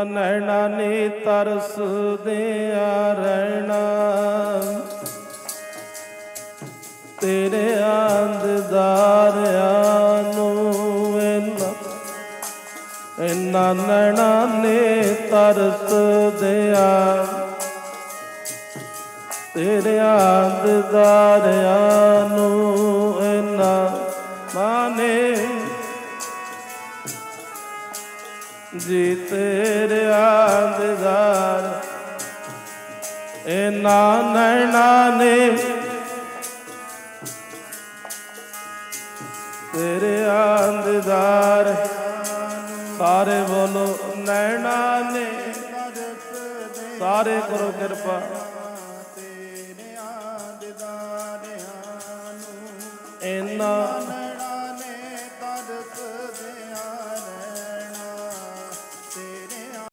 ਨੈਣਾ ਨੇ ਤਰਸਦੇ ਆ ਰਹਿਣਾ ਤੇਰੇ ਆਂਦਦਾਰਿਆਂ ਨੂੰ ਇਨਾ ਇਨਾ ਨੈਣਾ ਨੇ ਤਰਸਦੇ ਆ ਤੇਰੇ ਆਂਦਦਾਰਿਆਂ ਨੂੰ ਇਨਾ ਮਾਨੇ ਜੀ ਤੇਰੇ ਦਿਦਾਰ ਇਹ ਨਾਨਣਾ ਨੇ ਤੇਰੇ ਆਂਦਦਾਰ ਸਾਰੇ ਬੋਲੋ ਨੈਣਾ ਨੇ। ਸਾਰੇ ਕਰੋ ਕਿਰਪਾ। ਤੇਰੇ ਆਂਦਦਾਰ ਹਾਨੂੰ